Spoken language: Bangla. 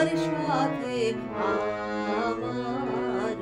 তোমার সাথে আমার